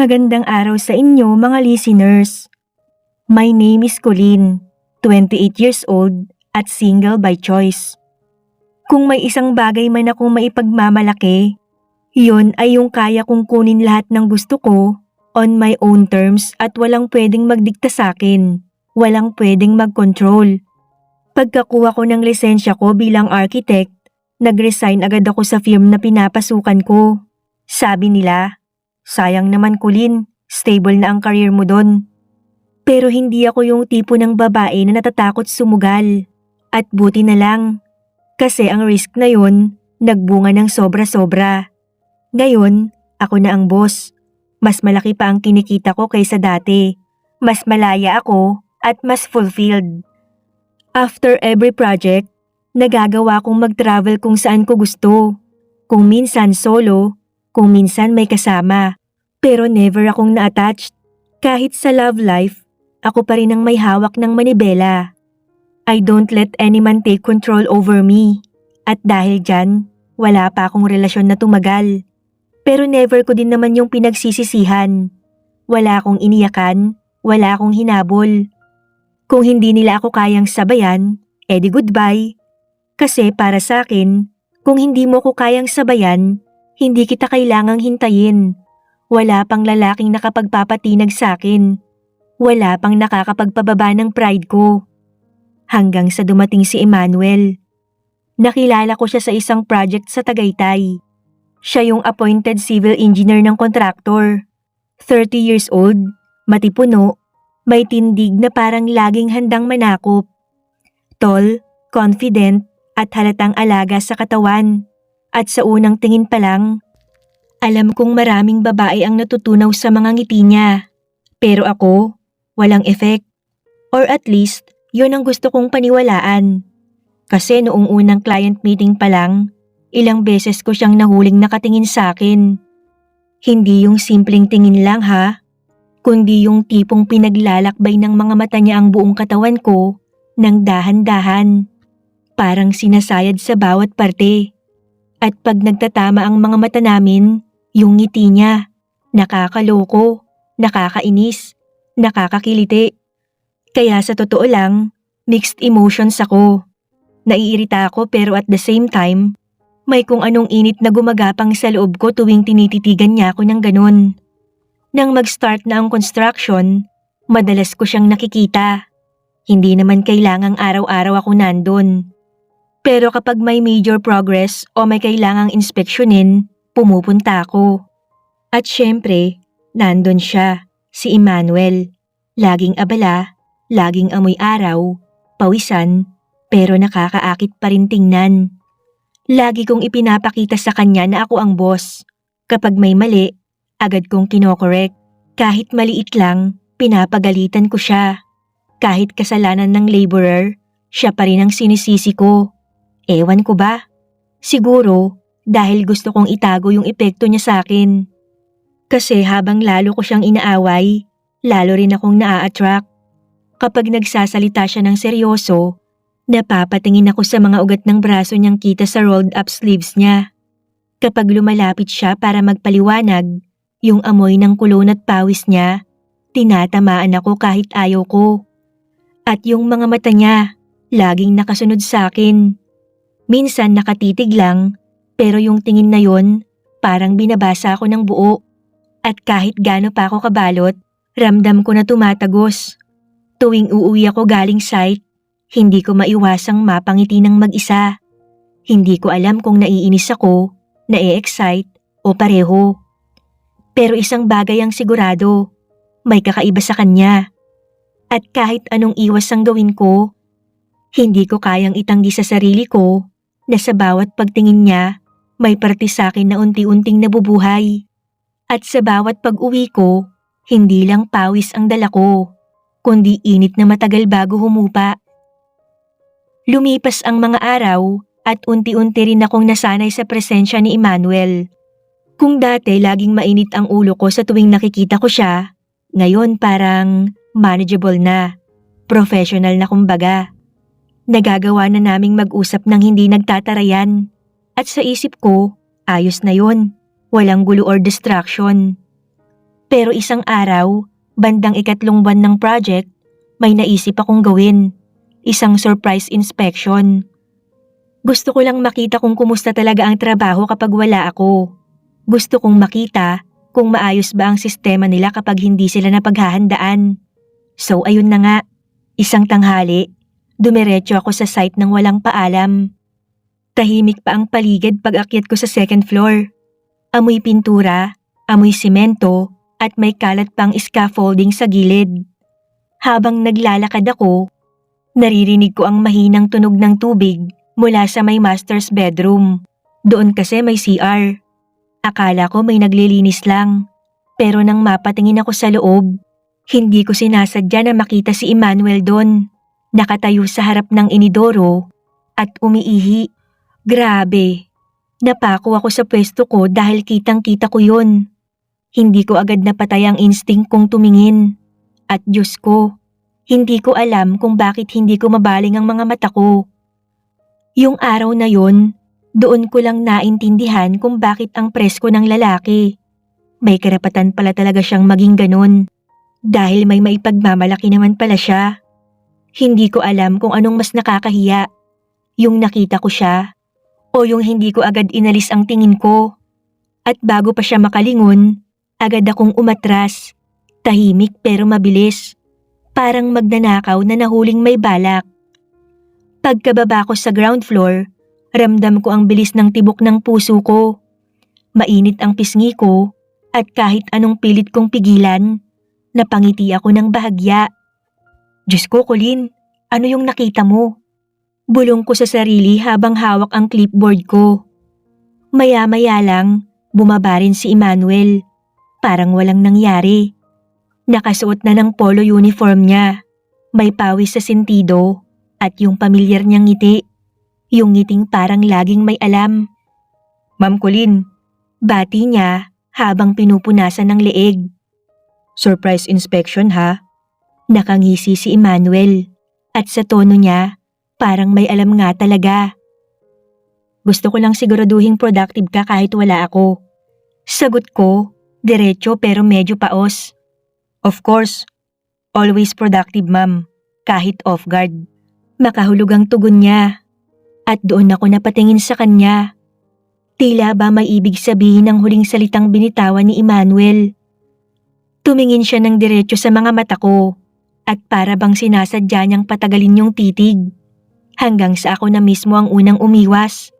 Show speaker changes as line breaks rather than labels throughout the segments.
Magandang araw sa inyo mga listeners. My name is Colleen, 28 years old at single by choice. Kung may isang bagay man akong maipagmamalaki, yun ay yung kaya kong kunin lahat ng gusto ko on my own terms at walang pwedeng magdikta sa akin. Walang pwedeng mag-control. Pagkakuha ko ng lisensya ko bilang architect, nag-resign agad ako sa firm na pinapasukan ko. Sabi nila, sayang naman Kulin, stable na ang career mo doon. Pero hindi ako yung tipo ng babae na natatakot sumugal. At buti na lang. Kasi ang risk na yun, nagbunga ng sobra-sobra. Ngayon, ako na ang boss. Mas malaki pa ang kinikita ko kaysa dati. Mas malaya ako at mas fulfilled. After every project, nagagawa kong mag-travel kung saan ko gusto. Kung minsan solo, kung minsan may kasama. Pero never akong na-attached. Kahit sa love life, ako pa rin ang may hawak ng manibela. I don't let any man take control over me. At dahil dyan, wala pa akong relasyon na tumagal. Pero never ko din naman yung pinagsisisihan. Wala akong iniyakan, wala akong hinabol. Kung hindi nila ako kayang sabayan, edi goodbye. Kasi para sa akin, kung hindi mo ko kayang sabayan, hindi kita kailangang hintayin. Wala pang lalaking nakapagpapatinag sa akin. Wala pang nakakapagpababa ng pride ko. Hanggang sa dumating si Emmanuel. Nakilala ko siya sa isang project sa Tagaytay. Siya yung appointed civil engineer ng kontraktor. 30 years old, matipuno, may tindig na parang laging handang manakop. Tall, confident, at halatang alaga sa katawan. At sa unang tingin pa lang, alam kong maraming babae ang natutunaw sa mga ngiti niya. Pero ako, walang effect. Or at least, yun ang gusto kong paniwalaan. Kasi noong unang client meeting pa lang, ilang beses ko siyang nahuling nakatingin sa akin. Hindi yung simpleng tingin lang ha, kundi yung tipong pinaglalakbay ng mga mata niya ang buong katawan ko ng dahan-dahan. Parang sinasayad sa bawat parte. At pag nagtatama ang mga mata namin, yung ngiti niya, nakakaloko, nakakainis, nakakakiliti. Kaya sa totoo lang, mixed emotions ako. Naiirita ako pero at the same time, may kung anong init na gumagapang sa loob ko tuwing tinititigan niya ako ng ganun. Nang mag-start na ang construction, madalas ko siyang nakikita. Hindi naman kailangang araw-araw ako nandun. Pero kapag may major progress o may kailangang inspeksyonin, pumupunta ako. At syempre, nandun siya, si Emmanuel. Laging abala, laging amoy araw, pawisan, pero nakakaakit pa rin tingnan. Lagi kong ipinapakita sa kanya na ako ang boss. Kapag may mali, agad kong kinokorek. Kahit maliit lang, pinapagalitan ko siya. Kahit kasalanan ng laborer, siya pa rin ang sinisisi ko. Ewan ko ba? Siguro, dahil gusto kong itago yung epekto niya sa akin. Kasi habang lalo ko siyang inaaway, lalo rin akong naa-attract. Kapag nagsasalita siya ng seryoso, napapatingin ako sa mga ugat ng braso niyang kita sa rolled up sleeves niya. Kapag lumalapit siya para magpaliwanag, yung amoy ng kulon at pawis niya, tinatamaan ako kahit ayaw ko. At yung mga mata niya, laging nakasunod sa akin. Minsan nakatitig lang, pero yung tingin na yon, parang binabasa ako ng buo. At kahit gaano pa ako kabalot, ramdam ko na tumatagos. Tuwing uuwi ako galing site, hindi ko maiwasang mapangiti ng mag-isa. Hindi ko alam kung naiinis ako, na-excite o pareho. Pero isang bagay ang sigurado, may kakaiba sa kanya. At kahit anong iwas ang gawin ko, hindi ko kayang itanggi sa sarili ko na sa bawat pagtingin niya, may parte sa akin na unti-unting nabubuhay. At sa bawat pag-uwi ko, hindi lang pawis ang dala ko, kundi init na matagal bago humupa. Lumipas ang mga araw at unti-unti rin akong nasanay sa presensya ni Emmanuel. Kung dati laging mainit ang ulo ko sa tuwing nakikita ko siya, ngayon parang manageable na, professional na kumbaga. Nagagawa na naming mag-usap ng hindi nagtatarayan. At sa isip ko, ayos na yon. Walang gulo or distraction. Pero isang araw, bandang ikatlong buwan ng project, may naisip akong gawin. Isang surprise inspection. Gusto ko lang makita kung kumusta talaga ang trabaho kapag wala ako. Gusto kong makita kung maayos ba ang sistema nila kapag hindi sila napaghahandaan. So ayun na nga, isang tanghali, dumiretso ako sa site ng walang paalam. Tahimik pa ang paligid pag akyat ko sa second floor. Amoy pintura, amoy simento, at may kalat pang scaffolding sa gilid. Habang naglalakad ako, naririnig ko ang mahinang tunog ng tubig mula sa may master's bedroom. Doon kasi may CR. Akala ko may naglilinis lang. Pero nang mapatingin ako sa loob, hindi ko sinasadya na makita si Emmanuel doon. Nakatayo sa harap ng inidoro at umiihi. Grabe. Napako ako sa pwesto ko dahil kitang kita ko yun. Hindi ko agad napatay ang instinct kong tumingin. At Diyos ko, hindi ko alam kung bakit hindi ko mabaling ang mga mata ko. Yung araw na yon, doon ko lang naintindihan kung bakit ang presko ng lalaki. May karapatan pala talaga siyang maging ganun. Dahil may maipagmamalaki naman pala siya. Hindi ko alam kung anong mas nakakahiya. Yung nakita ko siya o yung hindi ko agad inalis ang tingin ko. At bago pa siya makalingon, agad akong umatras. Tahimik pero mabilis. Parang magnanakaw na nahuling may balak. Pagkababa ko sa ground floor, ramdam ko ang bilis ng tibok ng puso ko. Mainit ang pisngi ko at kahit anong pilit kong pigilan, napangiti ako ng bahagya. Diyos ko, Colin, ano yung nakita mo? Bulong ko sa sarili habang hawak ang clipboard ko. Maya-maya lang, bumaba rin si Emmanuel. Parang walang nangyari. Nakasuot na ng polo uniform niya. May pawis sa sentido at yung pamilyar niyang ngiti. Yung ngiting parang laging may alam. Ma'am Colin, bati niya habang pinupunasan ng leeg. Surprise inspection ha? Nakangisi si Emmanuel at sa tono niya parang may alam nga talaga. Gusto ko lang siguraduhin productive ka kahit wala ako. Sagot ko, diretso pero medyo paos. Of course, always productive ma'am, kahit off guard. Makahulog ang tugon niya. At doon ako napatingin sa kanya. Tila ba may ibig sabihin ng huling salitang binitawan ni Emmanuel. Tumingin siya ng diretso sa mga mata ko at para bang sinasadya niyang patagalin yung titig. Hanggang sa ako na mismo ang unang umiwas.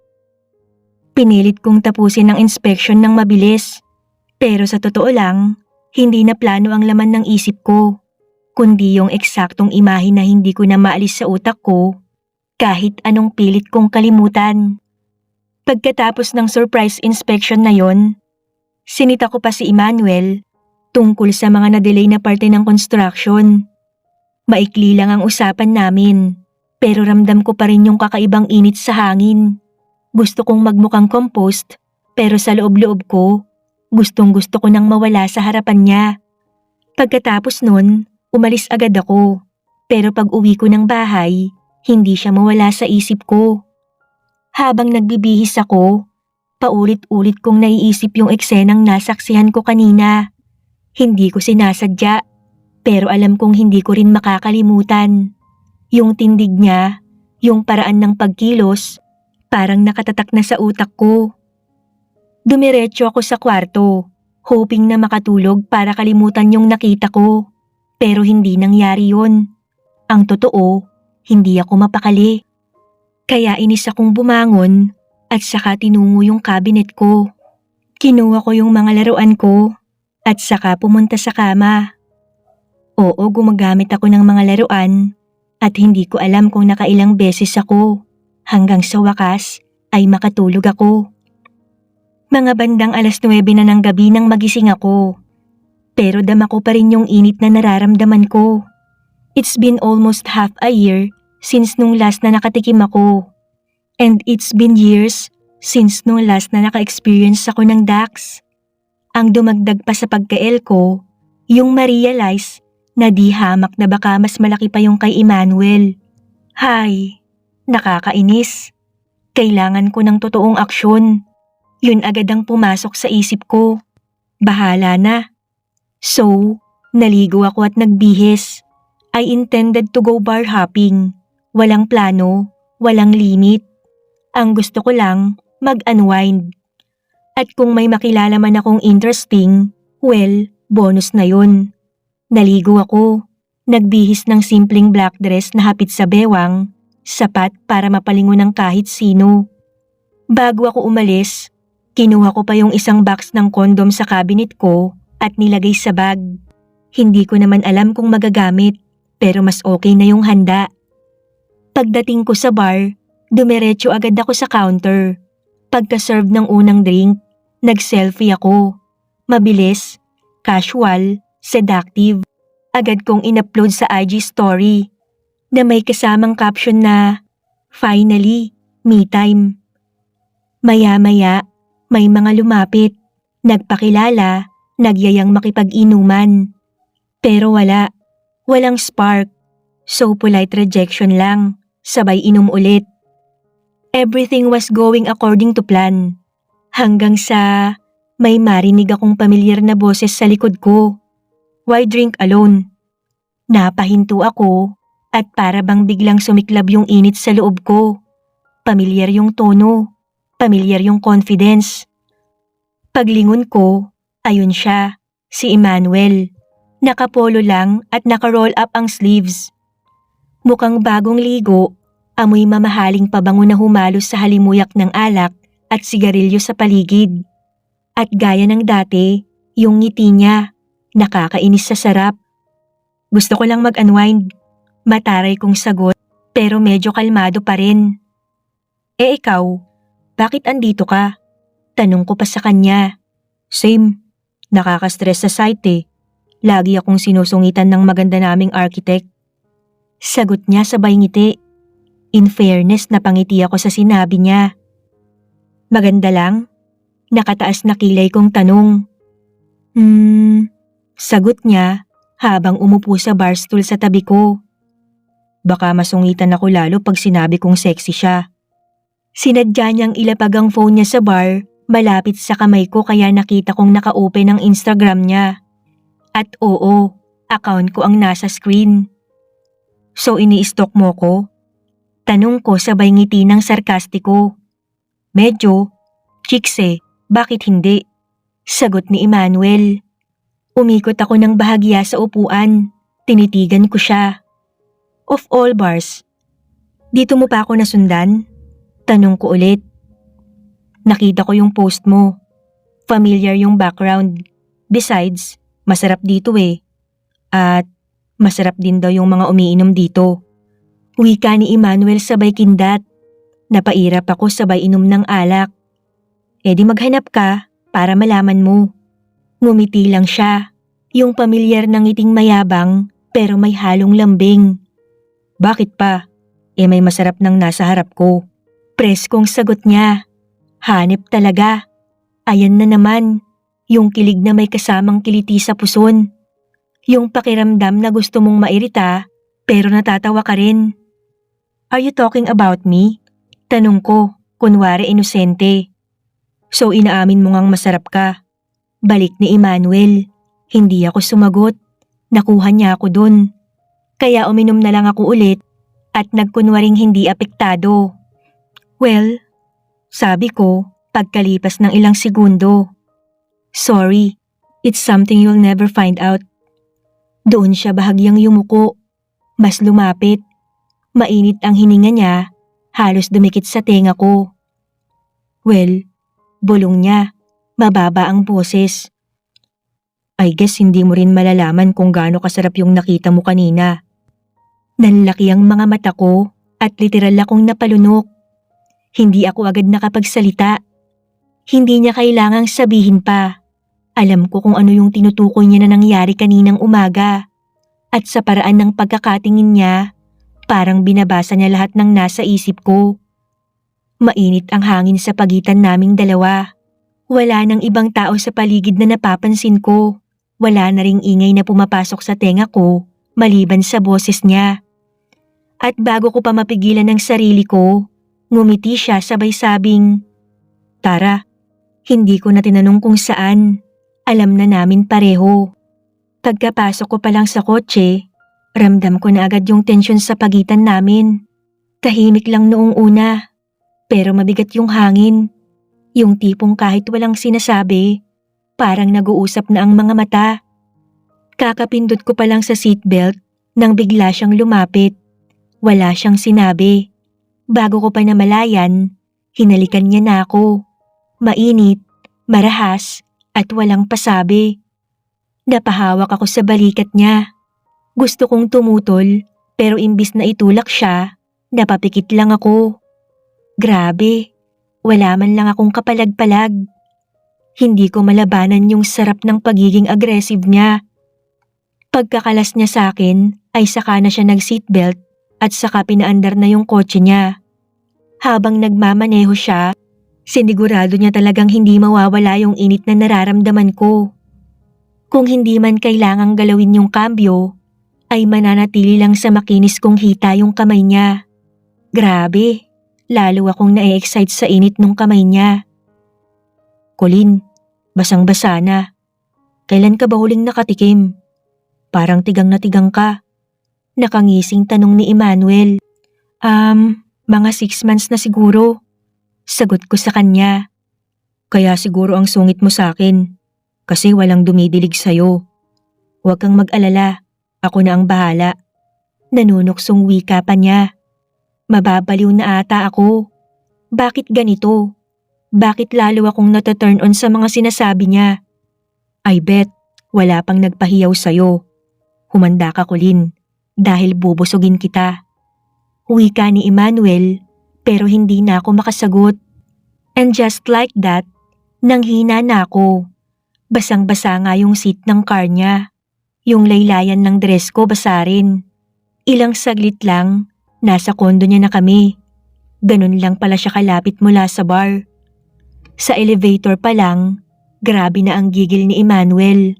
Pinilit kong tapusin ang inspection ng mabilis. Pero sa totoo lang, hindi na plano ang laman ng isip ko, kundi yung eksaktong imahe na hindi ko na maalis sa utak ko kahit anong pilit kong kalimutan. Pagkatapos ng surprise inspection na yon, sinita ko pa si Emmanuel tungkol sa mga na-delay na parte ng construction. Maikli lang ang usapan namin, pero ramdam ko pa rin yung kakaibang init sa hangin. Gusto kong magmukhang compost, pero sa loob-loob ko, gustong gusto ko nang mawala sa harapan niya. Pagkatapos nun, umalis agad ako. Pero pag uwi ko ng bahay, hindi siya mawala sa isip ko. Habang nagbibihis ako, paulit-ulit kong naiisip yung eksenang nasaksihan ko kanina. Hindi ko sinasadya, pero alam kong hindi ko rin makakalimutan. Yung tindig niya, yung paraan ng pagkilos, parang nakatatak na sa utak ko. Dumiretso ako sa kwarto, hoping na makatulog para kalimutan yung nakita ko. Pero hindi nangyari yun. Ang totoo, hindi ako mapakali. Kaya inis akong bumangon at saka tinungo yung cabinet ko. Kinuha ko yung mga laruan ko at saka pumunta sa kama. Oo, gumagamit ako ng mga laruan at hindi ko alam kung nakailang beses ako hanggang sa wakas ay makatulog ako. Mga bandang alas 9 na ng gabi nang magising ako. Pero dama ko pa rin yung init na nararamdaman ko. It's been almost half a year since nung last na nakatikim ako. And it's been years since nung last na naka-experience ako ng DAX. Ang dumagdag pa sa pagkael ko, yung ma-realize na di hamak na baka mas malaki pa yung kay Emmanuel. Hay, nakakainis. Kailangan ko ng totoong aksyon. Yun agad ang pumasok sa isip ko. Bahala na. So, naligo ako at nagbihis. I intended to go bar hopping. Walang plano, walang limit. Ang gusto ko lang, mag-unwind. At kung may makilala man akong interesting, well, bonus na yun. Naligo ako. Nagbihis ng simpleng black dress na hapit sa bewang, sapat para mapalingon ng kahit sino. Bago ako umalis, kinuha ko pa yung isang box ng kondom sa cabinet ko at nilagay sa bag. Hindi ko naman alam kung magagamit, pero mas okay na yung handa. Pagdating ko sa bar, dumiretso agad ako sa counter. Pagka-serve ng unang drink, nag-selfie ako. Mabilis, casual, seductive. Agad kong in-upload sa IG story na may kasamang caption na Finally, me time. Maya-maya, may mga lumapit, nagpakilala, nagyayang makipag-inuman. Pero wala, walang spark. So polite rejection lang, sabay inom ulit. Everything was going according to plan. Hanggang sa may marinig akong pamilyar na boses sa likod ko. Why drink alone? Napahinto ako at para bang biglang sumiklab yung init sa loob ko. Pamilyar yung tono, pamilyar yung confidence. Paglingon ko, ayun siya, si Emmanuel. Nakapolo lang at naka-roll up ang sleeves. Mukhang bagong ligo, amoy mamahaling pabango na humalos sa halimuyak ng alak at sigarilyo sa paligid. At gaya ng dati, yung ngiti niya, nakakainis sa sarap. Gusto ko lang mag-unwind. Mataray kong sagot, pero medyo kalmado pa rin. Eh ikaw, bakit andito ka? Tanong ko pa sa kanya. Same, nakaka-stress sa site eh. Lagi akong sinusungitan ng maganda naming architect. Sagot niya sabay ngiti. In fairness, napangiti ako sa sinabi niya. Maganda lang? Nakataas na kilay kong tanong. Hmm, sagot niya habang umupo sa bar stool sa tabi ko. Baka masungitan ako lalo pag sinabi kong sexy siya. Sinadya niyang ilapag ang phone niya sa bar malapit sa kamay ko kaya nakita kong naka-open ang Instagram niya. At oo, account ko ang nasa screen. So ini-stalk mo ko? Tanong ko sabay ngiti ng sarkastiko. Medyo. Chicks eh, bakit hindi? Sagot ni Emmanuel. Umikot ako ng bahagya sa upuan. Tinitigan ko siya. Of all bars, dito mo pa ako nasundan? Tanong ko ulit. Nakita ko yung post mo. Familiar yung background. Besides, masarap dito eh. At masarap din daw yung mga umiinom dito. Wika ni Emmanuel sabay kindat. Napairap ako sabay inom ng alak. E di maghanap ka para malaman mo. Ngumiti lang siya. Yung pamilyar ng ngiting mayabang pero may halong lambing. Bakit pa? Eh may masarap ng nasa harap ko. Preskong sagot niya. Hanip talaga. Ayan na naman. Yung kilig na may kasamang kiliti sa puson. Yung pakiramdam na gusto mong mairita pero natatawa ka rin. Are you talking about me? Tanong ko, kunwari inosente. So inaamin mo ngang masarap ka. Balik ni Emmanuel. Hindi ako sumagot. Nakuha niya ako dun. Kaya uminom na lang ako ulit at nagkunwaring hindi apektado. Well, sabi ko pagkalipas ng ilang segundo. Sorry, it's something you'll never find out. Doon siya bahagyang yumuko. Mas lumapit. Mainit ang hininga niya, halos dumikit sa tenga ko. Well, bulong niya, mababa ang boses. I guess hindi mo rin malalaman kung gaano kasarap yung nakita mo kanina. Nanlaki ang mga mata ko at literal akong napalunok. Hindi ako agad nakapagsalita. Hindi niya kailangang sabihin pa. Alam ko kung ano yung tinutukoy niya na nangyari kaninang umaga. At sa paraan ng pagkakatingin niya, parang binabasa niya lahat ng nasa isip ko. Mainit ang hangin sa pagitan naming dalawa. Wala nang ibang tao sa paligid na napapansin ko. Wala na ring ingay na pumapasok sa tenga ko maliban sa boses niya. At bago ko pa mapigilan ng sarili ko, ngumiti siya sabay sabing, Tara, hindi ko na tinanong kung saan. Alam na namin pareho. Pagkapasok ko pa lang sa kotse, ramdam ko na agad yung tensyon sa pagitan namin. Tahimik lang noong una, pero mabigat yung hangin. Yung tipong kahit walang sinasabi, parang nag-uusap na ang mga mata. Kakapindot ko pa lang sa seatbelt nang bigla siyang lumapit. Wala siyang sinabi. Bago ko pa namalayan, hinalikan niya na ako. Mainit, marahas, at walang pasabi. Napahawak ako sa balikat niya. Gusto kong tumutol pero imbis na itulak siya, napapikit lang ako. Grabe, wala man lang akong kapalag-palag. Hindi ko malabanan yung sarap ng pagiging aggressive niya. Pagkakalas niya sa akin ay saka na siya nag-seatbelt at saka pinaandar na yung kotse niya. Habang nagmamaneho siya, sinigurado niya talagang hindi mawawala yung init na nararamdaman ko. Kung hindi man kailangang galawin yung kambyo, ay mananatili lang sa makinis kong hita yung kamay niya. Grabe, lalo akong na-excite sa init nung kamay niya. Colin, basang-basa na. Kailan ka ba huling nakatikim? Parang tigang na tigang ka. Nakangising tanong ni Emmanuel. Um, mga six months na siguro. Sagot ko sa kanya. Kaya siguro ang sungit mo sa akin. Kasi walang dumidilig sa'yo. Huwag kang mag-alala. Ako na ang bahala. Nanunuksong wika pa niya. Mababaliw na ata ako. Bakit ganito? Bakit lalo akong nataturn on sa mga sinasabi niya? I bet, wala pang nagpahiyaw sa'yo. Humanda ka, Colin, dahil bubusugin kita. Wika ni Emmanuel, pero hindi na ako makasagot. And just like that, nanghina na ako. Basang-basa nga yung seat ng car niya. Yung laylayan ng dress ko basa rin. Ilang saglit lang, nasa kondo niya na kami. Ganun lang pala siya kalapit mula sa bar. Sa elevator pa lang, grabe na ang gigil ni Emmanuel.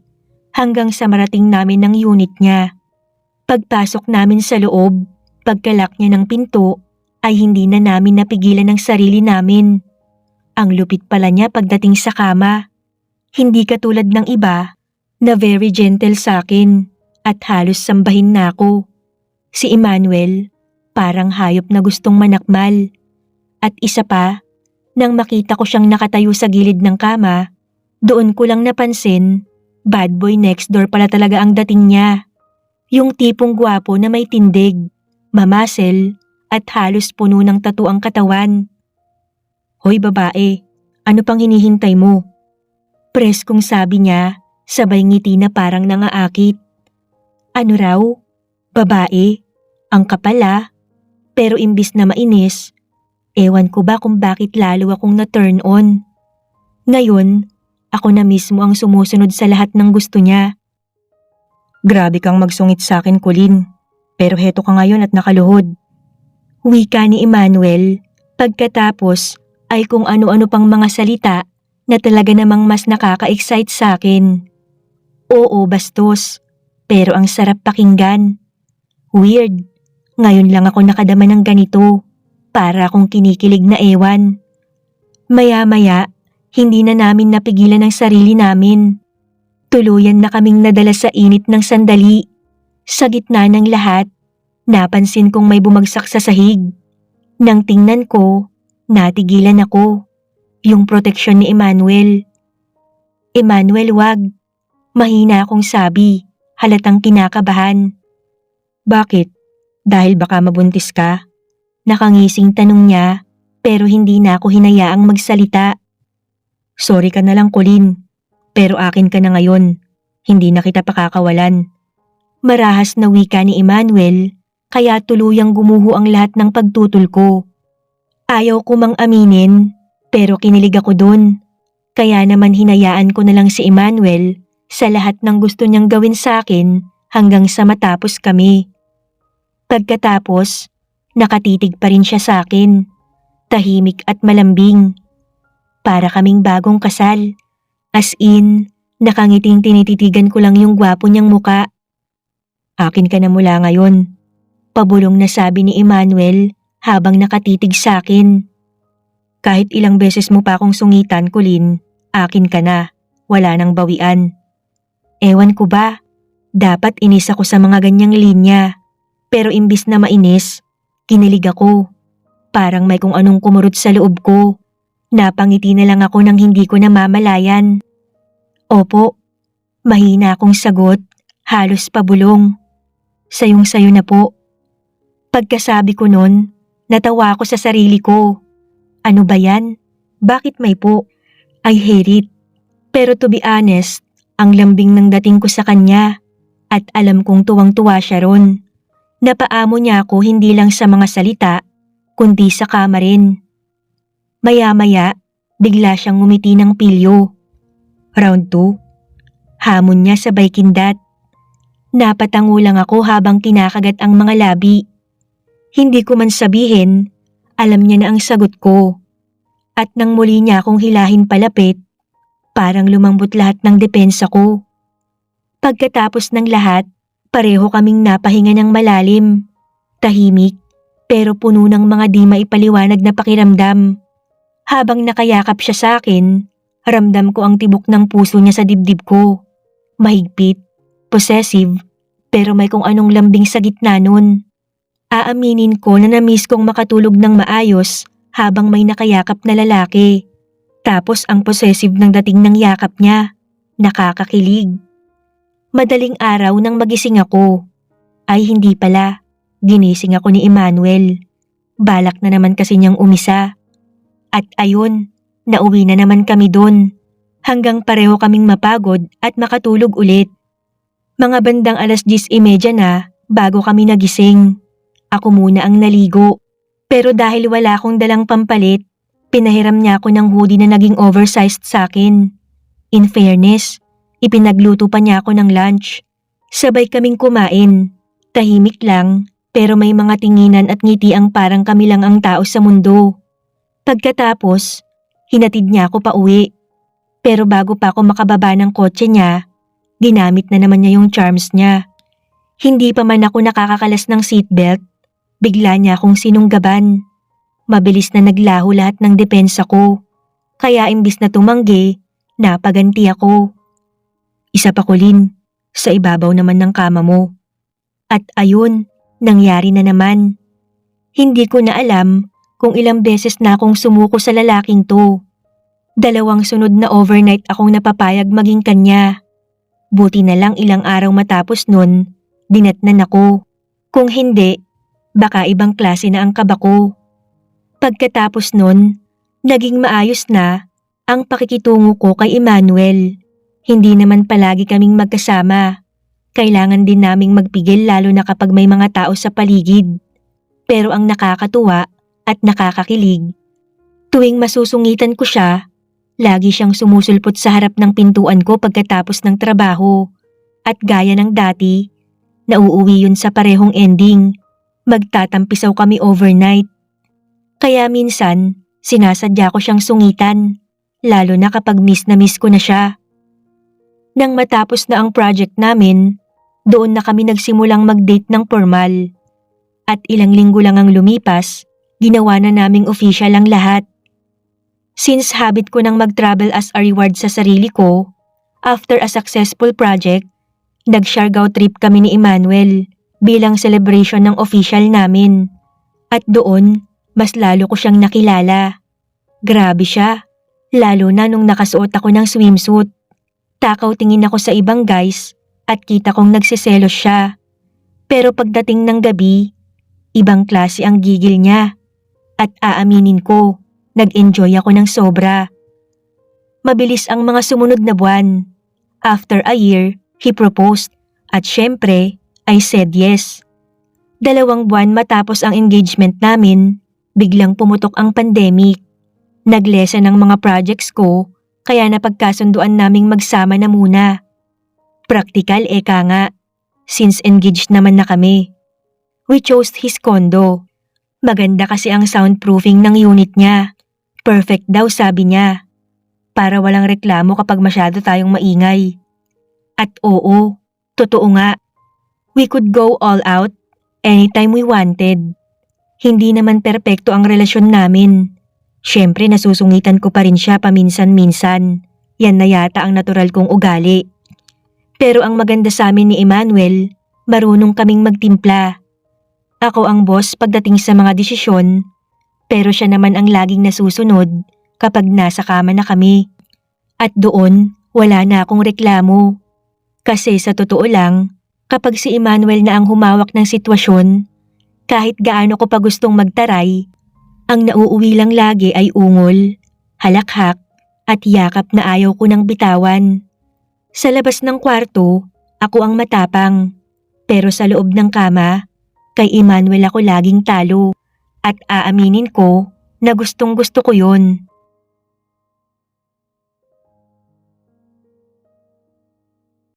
Hanggang sa marating namin ng unit niya. Pagpasok namin sa loob, pagkalak niya ng pinto, ay hindi na namin napigilan ng sarili namin. Ang lupit pala niya pagdating sa kama. Hindi katulad ng iba na very gentle sa akin at halos sambahin na ako. Si Emmanuel, parang hayop na gustong manakmal. At isa pa, nang makita ko siyang nakatayo sa gilid ng kama, doon ko lang napansin, bad boy next door pala talaga ang dating niya. Yung tipong gwapo na may tindig, mamasel, at halos puno ng tattoo ang katawan. Hoy babae, ano pang hinihintay mo? Pres kong sabi niya, sabay ngiti na parang nangaakit. Ano raw? Babae? Ang kapala? Pero imbis na mainis, ewan ko ba kung bakit lalo akong na-turn on. Ngayon, ako na mismo ang sumusunod sa lahat ng gusto niya. Grabe kang magsungit sa akin, Colin. Pero heto ka ngayon at nakaluhod. Wika ni Emmanuel, pagkatapos ay kung ano-ano pang mga salita na talaga namang mas nakaka-excite sa akin. Oo, bastos. Pero ang sarap pakinggan. Weird. Ngayon lang ako nakadama ng ganito. Para akong kinikilig na ewan. Maya-maya, hindi na namin napigilan ang sarili namin. Tuluyan na kaming nadala sa init ng sandali. Sa gitna ng lahat, napansin kong may bumagsak sa sahig. Nang tingnan ko, natigilan ako. Yung proteksyon ni Emmanuel. Emmanuel, wag. Mahina akong sabi, halatang kinakabahan. Bakit? Dahil baka mabuntis ka? Nakangising tanong niya, pero hindi na ako hinayaang magsalita. Sorry ka na lang, Colin. Pero akin ka na ngayon. Hindi na kita pakakawalan. Marahas na wika ni Emmanuel, kaya tuluyang gumuho ang lahat ng pagtutol ko. Ayaw ko mang aminin, pero kinilig ako dun. Kaya naman hinayaan ko na lang si Emmanuel sa lahat ng gusto niyang gawin sa akin hanggang sa matapos kami. Pagkatapos, nakatitig pa rin siya sa akin, tahimik at malambing. Para kaming bagong kasal. As in, nakangiting tinititigan ko lang yung gwapo niyang muka. Akin ka na mula ngayon. Pabulong na sabi ni Emmanuel habang nakatitig sa akin. Kahit ilang beses mo pa akong sungitan, Colin, akin ka na. Wala nang bawian. Ewan ko ba, Dapat inis ako sa mga ganyang linya. Pero imbis na mainis, kinilig ako. Parang may kung anong kumurot sa loob ko. Napangiti na lang ako nang hindi ko namamalayan. Opo, mahina akong sagot, halos pabulong. Sayong sayo na po. Pagkasabi ko nun, natawa ako sa sarili ko. Ano ba yan? Bakit may po? I hate it. Pero to be honest, ang lambing ng dating ko sa kanya at alam kong tuwang-tuwa siya ron. Napaamo niya ako hindi lang sa mga salita, kundi sa kama rin. Maya-maya, bigla siyang ngumiti ng pilyo. Round 2. Hamon niya sabay kindat. Napatango lang ako habang kinakagat ang mga labi. Hindi ko man sabihin, alam niya na ang sagot ko. At nang muli niya akong hilahin palapit, parang lumambot lahat ng depensa ko. Pagkatapos ng lahat, pareho kaming napahinga ng malalim. Tahimik, pero puno ng mga di maipaliwanag na pakiramdam. Habang nakayakap siya sa akin, ramdam ko ang tibok ng puso niya sa dibdib ko. Mahigpit, possessive, pero may kung anong lambing sa gitna nun. Aaminin ko na namiss kong makatulog ng maayos habang may nakayakap na lalaki. Tapos ang possessive ng dating ng yakap niya. Nakakakilig. Madaling araw nang magising ako. Ay hindi pala. Ginising ako ni Emmanuel. Balak na naman kasi niyang umisa. At ayun, nauwi na naman kami doon. Hanggang pareho kaming mapagod at makatulog ulit. Mga bandang alas 10.30 na bago kami nagising. Ako muna ang naligo. Pero dahil wala akong dalang pampalit, pinahiram niya ako ng hoodie na naging oversized sa akin. In fairness, ipinagluto pa niya ako ng lunch. Sabay kaming kumain. Tahimik lang, pero may mga tinginan at ngiti ang parang kami lang ang tao sa mundo. Pagkatapos, hinatid niya ako pa uwi. Pero bago pa ako makababa ng kotse niya, ginamit na naman niya yung charms niya. Hindi pa man ako nakakakalas ng seatbelt, bigla niya akong sinunggaban. Mabilis na naglaho lahat ng depensa ko. Kaya imbis na tumanggi, napaganti ako. Isa pa kulin, sa ibabaw naman ng kama mo. At ayun, nangyari na naman. Hindi ko na alam kung ilang beses na akong sumuko sa lalaking to. Dalawang sunod na overnight akong napapayag maging kanya. Buti na lang ilang araw matapos nun, dinatnan ako. Kung hindi, baka ibang klase na ang kaba ko. Pagkatapos nun, naging maayos na ang pakikitungo ko kay Emmanuel. Hindi naman palagi kaming magkasama. Kailangan din naming magpigil lalo na kapag may mga tao sa paligid. Pero ang nakakatuwa at nakakakilig, tuwing masusungitan ko siya, lagi siyang sumusulpot sa harap ng pintuan ko pagkatapos ng trabaho. At gaya ng dati, nauuwi yun sa parehong ending. Magtatampisaw kami overnight. Kaya minsan, sinasadya ko siyang sungitan, lalo na kapag miss na miss ko na siya. Nang matapos na ang project namin, doon na kami nagsimulang mag-date ng formal. At ilang linggo lang ang lumipas, ginawa na naming official ang lahat. Since habit ko nang mag-travel as a reward sa sarili ko, after a successful project, nag-Siargao trip kami ni Emmanuel bilang celebration ng official namin. At doon, mas lalo ko siyang nakilala. Grabe siya, lalo na nung nakasuot ako ng swimsuit. Takaw tingin ako sa ibang guys at kita kong nagsiselos siya. Pero pagdating ng gabi, ibang klase ang gigil niya. At aaminin ko, nag-enjoy ako ng sobra. Mabilis ang mga sumunod na buwan. After a year, he proposed at syempre, I said yes. Dalawang buwan matapos ang engagement namin, biglang pumutok ang pandemic. Naglesa ng mga projects ko kaya napagkasunduan naming magsama na muna. Praktikal eka nga, since engaged naman na kami. We chose his condo. Maganda kasi ang soundproofing ng unit niya. Perfect daw sabi niya. Para walang reklamo kapag masyado tayong maingay. At oo, totoo nga. We could go all out anytime we wanted. Hindi naman perpekto ang relasyon namin. Siyempre nasusungitan ko pa rin siya paminsan-minsan. Yan na yata ang natural kong ugali. Pero ang maganda sa amin ni Emmanuel, marunong kaming magtimpla. Ako ang boss pagdating sa mga desisyon, pero siya naman ang laging nasusunod kapag nasa kama na kami. At doon, wala na akong reklamo. Kasi sa totoo lang, kapag si Emmanuel na ang humawak ng sitwasyon, kahit gaano ko pa gustong magtaray, ang nauuwi lang lagi ay ungol, halakhak, at yakap na ayaw ko nang bitawan. Sa labas ng kwarto, ako ang matapang. Pero sa loob ng kama, kay Emmanuel ako laging talo. At aaminin ko na gustong gusto ko yon.